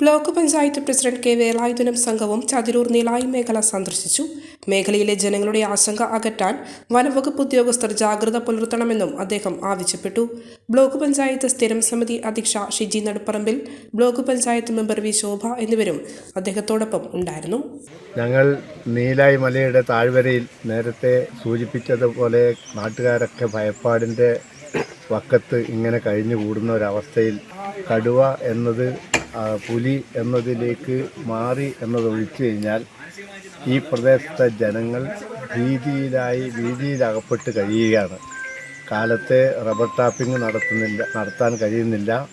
Block panchayat president K വേലായുധനും സംഘവും ചതിരൂർ നിലായി മേഖല സന്ദർശിച്ചു. മേഖലയിലെ ജനങ്ങളുടെ ആശങ്ക അകറ്റാൻ വനംവകുപ്പ് ഉദ്യോഗസ്ഥർ ജാഗ്രത പുലർത്തണമെന്നും അദ്ദേഹം ആവശ്യപ്പെട്ടു. ബ്ലോക്ക് പഞ്ചായത്ത് സ്ഥിരം സമിതി അധ്യക്ഷ Shiji Naduparambil block panchayat member V Shobha എന്നിവരും അദ്ദേഹത്തോടൊപ്പം ഉണ്ടായിരുന്നു. ഞങ്ങൾ നീലായി മലയുടെ താഴ്വരയിൽ നേരത്തെ സൂചിപ്പിച്ചതുപോലെ നാട്ടുകാരൊക്കെ ഭയപ്പാടിന്റെ വക്കത്ത് ഇങ്ങനെ കഴിഞ്ഞു കൂടുന്ന ഒരവസ്ഥയിൽ കടുവ എന്നത് പുലി എന്നതിലേക്ക് മാറി എന്നത് ഒഴിച്ചു കഴിഞ്ഞാൽ ഈ പ്രദേശത്തെ ജനങ്ങൾ ഭീതിയിലായി ഭീതിയിലകപ്പെട്ട് കഴിയുകയാണ്. കാലത്തെ റബ്ബർ ടാപ്പിംഗ് നടത്തുന്നില്ല നടത്താൻ കഴിയുന്നില്ല.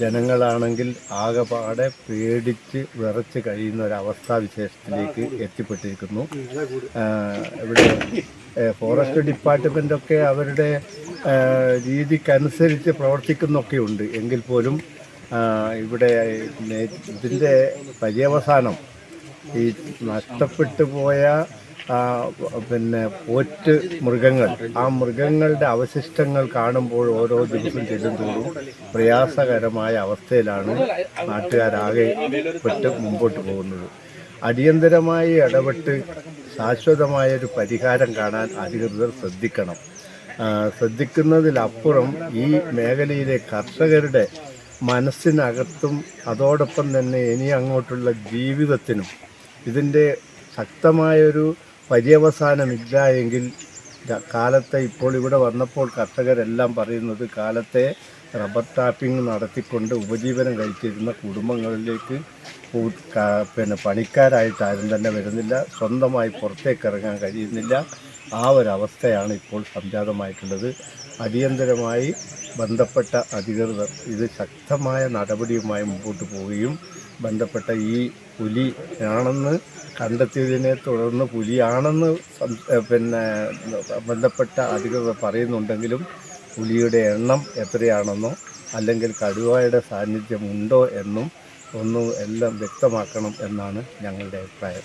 ജനങ്ങളാണെങ്കിൽ ആകെപാടെ പേടിച്ച് വിറച്ച് കഴിയുന്ന ഒരവസ്ഥാവിശേഷത്തിലേക്ക് എത്തിപ്പെട്ടിരിക്കുന്നു. ഇവിടെ ഫോറസ്റ്റ് ഡിപ്പാർട്ട്മെന്റൊക്കെ അവരുടെ രീതിക്കനുസരിച്ച് പ്രവർത്തിക്കുന്നൊക്കെയുണ്ട്. എങ്കിൽ പോലും ഇവിടെ ഇതിന്റെ പര്യവസാനം ഈ നഷ്ടപ്പെട്ടു പോയ പിന്നെ പോറ്റ് മൃഗങ്ങൾ ആ മൃഗങ്ങളുടെ അവശിഷ്ടങ്ങൾ കാണുമ്പോൾ ഓരോ ദിവസം ചെല്ലുന്തോറും പ്രയാസകരമായ അവസ്ഥയിലാണ് നാട്ടുകാരാകെ പെട്ട് മുമ്പോട്ട് പോകുന്നത്. അടിയന്തരമായി ഇടപെട്ട് ശാശ്വതമായൊരു പരിഹാരം കാണാൻ അധികൃതർ ശ്രദ്ധിക്കണം. ശ്രദ്ധിക്കുന്നതിലപ്പുറം ഈ മേഖലയിലെ കർഷകരുടെ മനസ്സിനകത്തും അതോടൊപ്പം തന്നെ ഇനി അങ്ങോട്ടുള്ള ജീവിതത്തിനും ഇതിന്റെ ശക്തമായൊരു പര്യവസാനമില്ല എങ്കിൽ കാലത്തെ ഇപ്പോൾ ഇവിടെ വന്നപ്പോൾ കർഷകരെല്ലാം പറയുന്നത് കാലത്തെ റബ്ബർ ടാപ്പിംഗ് നടത്തിക്കൊണ്ട് ഉപജീവനം കഴിച്ചിരുന്ന കുടുംബങ്ങളിലേക്ക് പിന്നെ പണിക്കാരായിട്ട് ആരും തന്നെ വരുന്നില്ല. സ്വന്തമായി പുറത്തേക്ക് ഇറങ്ങാൻ കഴിയുന്നില്ല. ആ ഒരവസ്ഥയാണ് ഇപ്പോൾ സംജാതമായിട്ടുള്ളത്. അടിയന്തരമായി ബന്ധപ്പെട്ട അധികൃതർ ഇത് ശക്തമായ നടപടിയുമായി മുമ്പോട്ട് പോവുകയും ബന്ധപ്പെട്ട ഈ പുലി ആണെന്ന് കണ്ടെത്തിയതിനെ തുടർന്ന് പുലിയാണെന്ന് പിന്നെ ബന്ധപ്പെട്ട അധികൃതർ പറയുന്നുണ്ടെങ്കിലും പുലിയുടെ എണ്ണം എത്രയാണെന്നോ അല്ലെങ്കിൽ കടുവയുടെ സാന്നിധ്യമുണ്ടോ എന്നും ഒന്നും എല്ലാം വ്യക്തമാക്കണം എന്നാണ് ഞങ്ങളുടെ അഭിപ്രായം.